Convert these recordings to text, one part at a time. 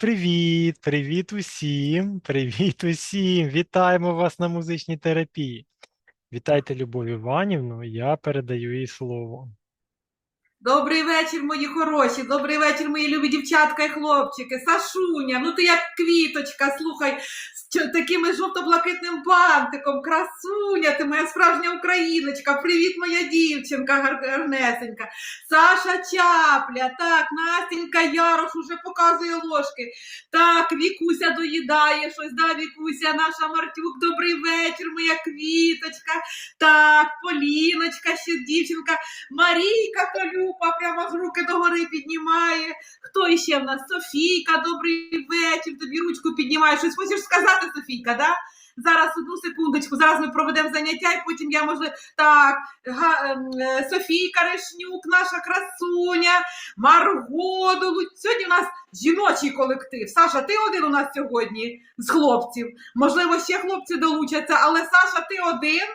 Привіт, привіт усім, привіт усім. Вітаємо вас на музичній терапії. Вітайте Любов Іванівну, я передаю їй слово. Добрий вечір, мої хороші, добрий вечір, мої любі дівчатка і хлопчики. Сашуня, ну ти як квіточка, слухай, з таким жовто-блакитним бантиком, красуня, ти моя справжня україночка. Привіт, моя дівчинка, гар- гарнесенька. Саша Чапля, так, Настенька Ярош уже показує ложки. Так, Вікуся доїдає щось, да, Вікуся, наша Мартюк, добрий вечір, моя квіточка. Так, Поліночка, ще дівчинка. Марійка Толюпа прямо з руки догори піднімає. Хто іще в нас? Софійка, добрий вечір. Тобі ручку піднімає. Щось хочеш сказати, Софійка, да? Зараз одну секундочку, зараз ми проведемо заняття, і потім я може так. Ем, е, Софійка Решнюк, наша красуня, Марго. Сьогодні у нас жіночий колектив. Саша, ти один у нас сьогодні з хлопців. Можливо, ще хлопці долучаться, але Саша, ти один.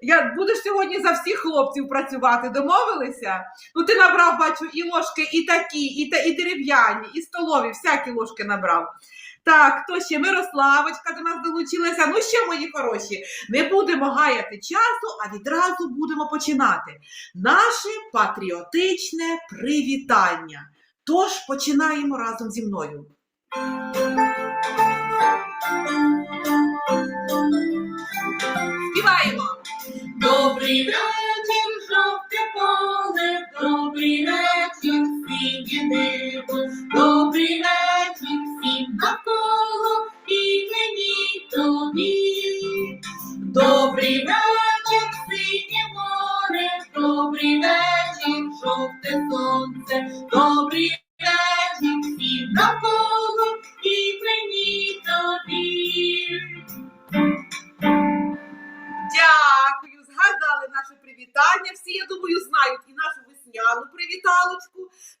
Я будеш сьогодні за всіх хлопців працювати, домовилися? Ну ти набрав, бачу, і ложки, і такі, і, та, і дерев'яні, і столові, всякі ложки набрав. Так, хто ще? Мирославочка до нас долучилася. Ну що, мої хороші, не будемо гаяти часу, а відразу будемо починати. Наше патріотичне привітання. Тож починаємо разом зі мною. Співаємо! Добрий вечір,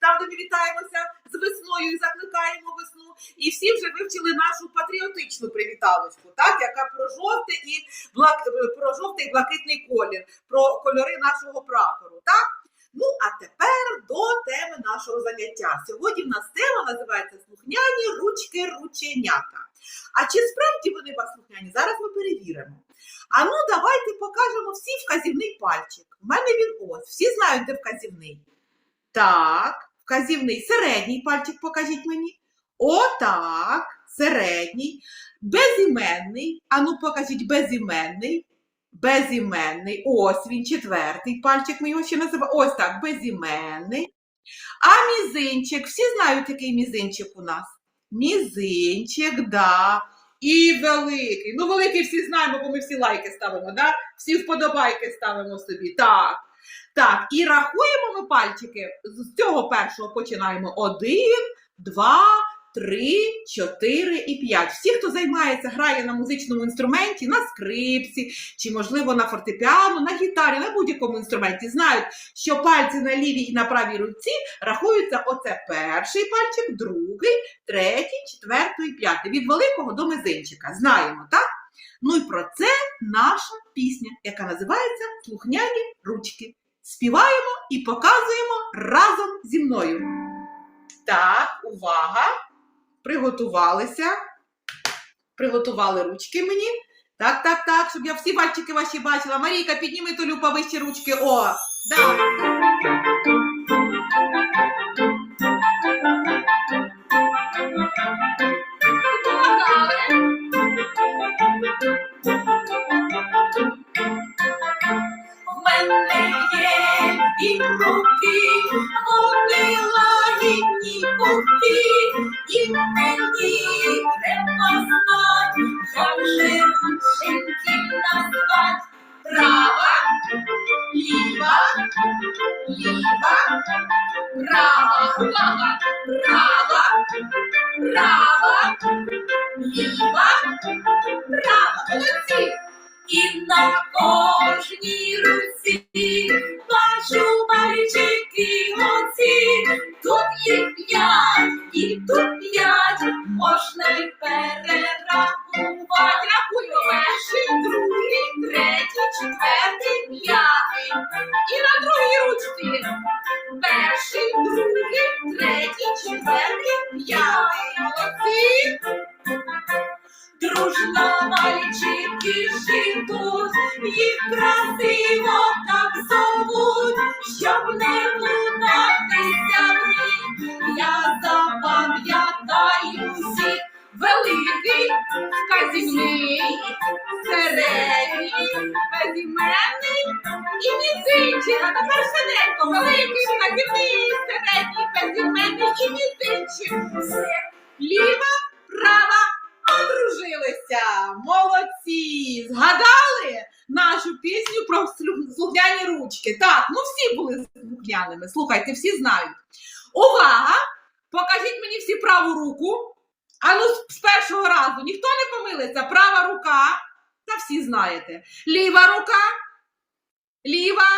там, ми вітаємося з весною і закликаємо весну. І всі вже вивчили нашу патріотичну привіталочку, так, яка про жовте і блак... про жовтий і блакитний колір, про кольори нашого прапору. Так? Ну, а тепер до теми нашого заняття. Сьогодні в нас тема називається Слухняні ручки рученята. А чи справді вони вас слухняні? Зараз ми перевіримо. А ну давайте покажемо всі вказівний пальчик. У мене він ось. Всі знають, де вказівний. Так, вказівний середній пальчик покажіть мені. Отак, середній. Безіменний. А ну покажіть безіменний. Безіменний. Ось він, четвертий пальчик. Ми його ще називаємо. Ось так, безіменний. А мізинчик. Всі знають, який мізинчик у нас. Мізинчик, да. І великий. Ну, великий всі знаємо, бо ми всі лайки ставимо, да? всі вподобайки ставимо собі. Так. Так, і рахуємо ми пальчики. З цього першого починаємо. Один, два, три, чотири і п'ять. Всі, хто займається, грає на музичному інструменті, на скрипці, чи, можливо, на фортепіано, на гітарі, на будь-якому інструменті, знають, що пальці на лівій і на правій руці рахуються оце перший пальчик, другий, третій, четвертий, п'ятий. Від великого до мизинчика. Знаємо, так? Ну і про це наша пісня, яка називається Слухняні ручки. Співаємо і показуємо разом зі мною. Так, увага! Приготувалися. Приготували ручки мені. Так, так, так, щоб я всі пальчики ваші бачила. Марійка, підніми Толю повище ручки. О, да. Мене є дві руки, вони лагідні пухкі, і мені треба знати, як же рученьки назвать. Права, ліва, ліва, права, права, права, права, ліва, права. Молодці! І на кожній руці бачу пальчики оці. Красиво так зовуть, щоб не плутатися них. Я запам'ятаю всіх великий, вказівний, середній, безіменний і мізинчик. А тепер синенько, великий, вказівний, середній, безіменний і мізинчик. Ліва, права, Одружилися! Молодці! Згадали нашу пісню про слухняні ручки. Так, ну всі були слухняними. Слухайте, всі знають. Увага! Покажіть мені всі праву руку. А ну з- першого разу ніхто не помилиться. Права рука. Та всі знаєте. Ліва рука. Ліва.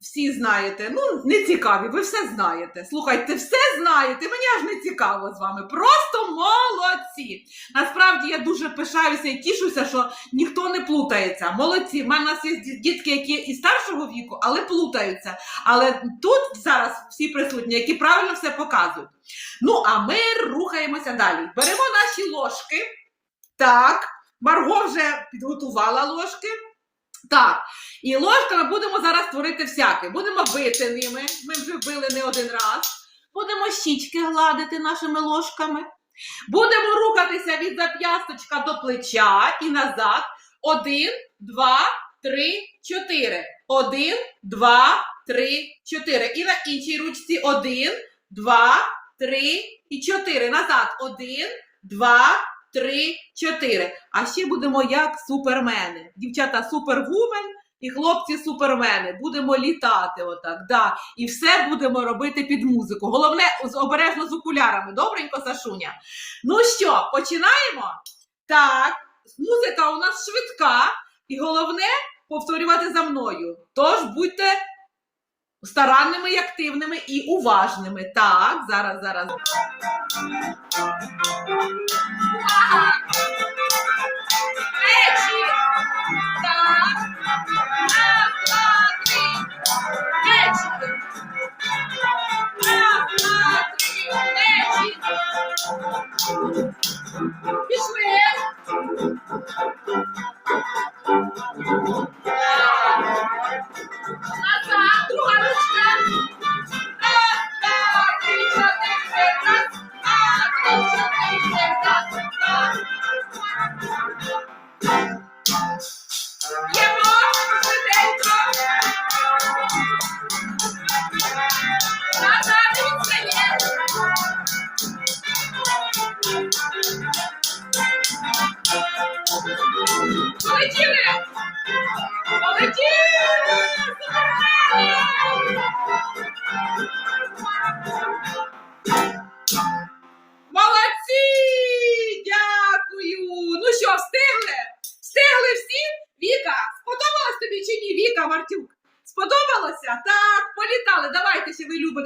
Всі знаєте. Ну, не цікаві, ви все знаєте. Слухайте, все знаєте. Мені аж не цікаво з вами. Просто молодці. Насправді я дуже пишаюся і тішуся, що ніхто не плутається. Молодці. У мене нас є дітки, які і старшого віку, але плутаються. Але тут зараз всі присутні, які правильно все показують. Ну, а ми рухаємося далі. Беремо наші ложки. Так, Марго вже підготувала ложки. Так, і ложками будемо зараз творити всяке. Будемо бити ними. Ми вже били не один раз. Будемо щічки гладити нашими ложками. Будемо рухатися від зап'ясточка до плеча і назад. Один, два, три, чотири. Один, два, три, чотири. І на іншій ручці один, два, три і чотири. Назад. Один, два, три, чотири. А ще будемо як супермени. Дівчата супервумен і хлопці супермени. Будемо літати отак. Да. І все будемо робити під музику. Головне, обережно з окулярами. Добренько, Сашуня. Ну що, починаємо? Так, музика у нас швидка, і головне повторювати за мною. Тож будьте старанними і активними і уважними. Так, зараз, зараз.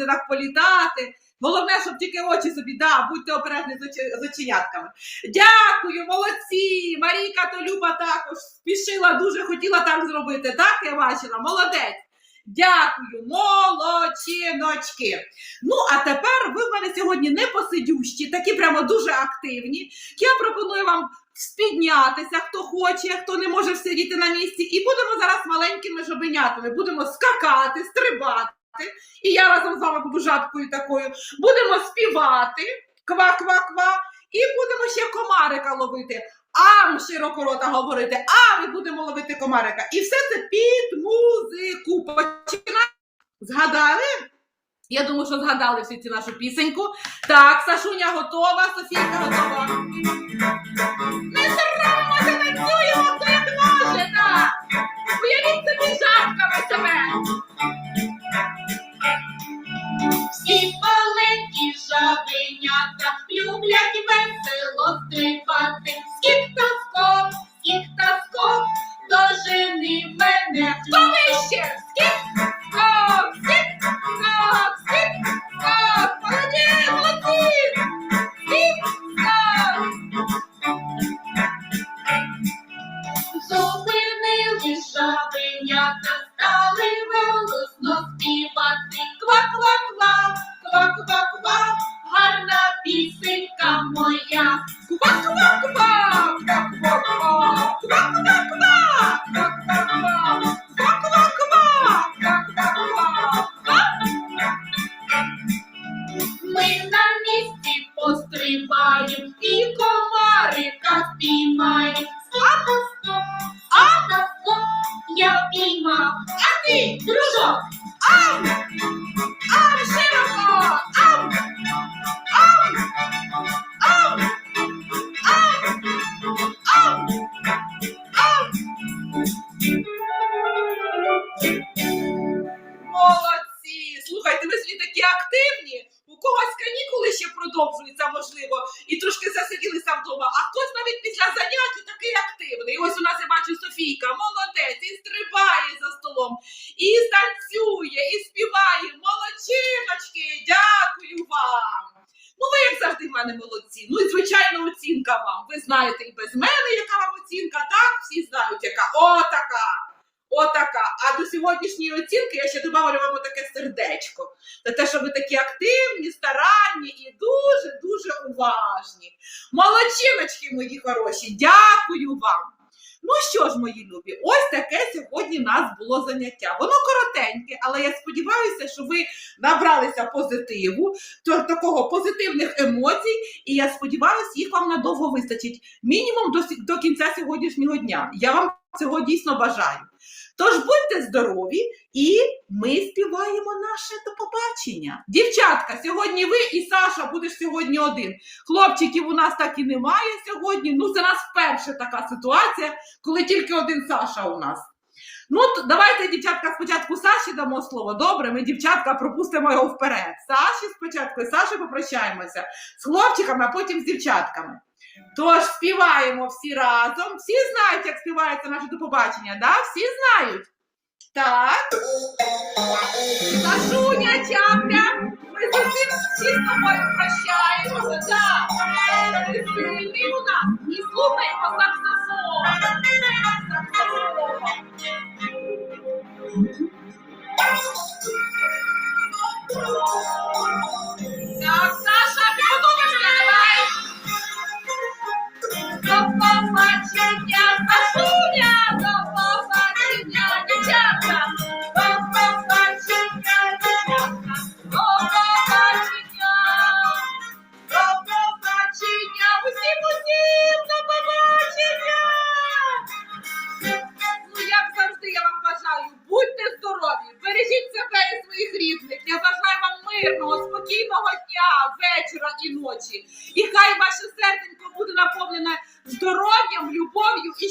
Любите так політати. Головне, щоб тільки очі собі, да, будьте обережні з, оченятками. Дякую, молодці! Марійка то Люба також спішила, дуже хотіла так зробити. Так, я бачила, молодець. Дякую, молодчиночки. Ну, а тепер ви в мене сьогодні не посидющі, такі прямо дуже активні. Я пропоную вам спіднятися, хто хоче, хто не може сидіти на місці. І будемо зараз маленькими жабенятами. Будемо скакати, стрибати. І я разом з вами буду жабкою такою. Будемо співати, ква-ква-ква, і будемо ще комарика ловити. Ам широкорота говорити, а ми будемо ловити комарика. І все це під музику. Починаємо. Згадали? Я думаю, що згадали всі ці нашу пісеньку. Так, Сашуня готова, Софійка готова. Ми соромимося, танцюємо, хто як може, так. Уявіть собі жабками себе. Всі маленькі жабенята люблять весело стрибати. Стрибає за столом, і танцює, і співає. Молодчиночки, дякую вам! Ну, ви, як завжди, в мене молодці. Ну і звичайно, оцінка вам. Ви знаєте і без мене, яка вам оцінка, так? Всі знають, яка. Отака. Отака. А до сьогоднішньої оцінки я ще добавлю вам таке сердечко. За те, що ви такі активні, старанні і дуже-дуже уважні. Молодчиночки, мої хороші, дякую вам. Ну що ж, мої любі, ось таке сьогодні нас було заняття. Воно коротеньке, але я сподіваюся, що ви набралися позитиву, то- такого позитивних емоцій, і я сподіваюся, їх вам надовго вистачить. Мінімум до, до кінця сьогоднішнього дня. Я вам цього дійсно бажаю. Тож будьте здорові, і ми співаємо наше до побачення. Дівчатка, сьогодні ви і Саша будеш сьогодні один. Хлопчиків у нас так і немає сьогодні. Ну, це нас вперше така ситуація, коли тільки один Саша у нас. Ну, давайте, дівчатка, спочатку Саші дамо слово. Добре, ми, дівчатка, пропустимо його вперед. Саші спочатку, Саші попрощаємося з хлопчиками, а потім з дівчатками. Тож співаємо всі разом. Всі знають, як співається наше до побачення, да? Всі знають. Так. Сашуня, чапля, ми з усім всі з тобою прощаємося. Так. Ти сильний у нас і слухаємо саксофон. Саксофон.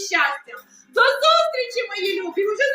Щастям. До зустрічі, мої любі! Уже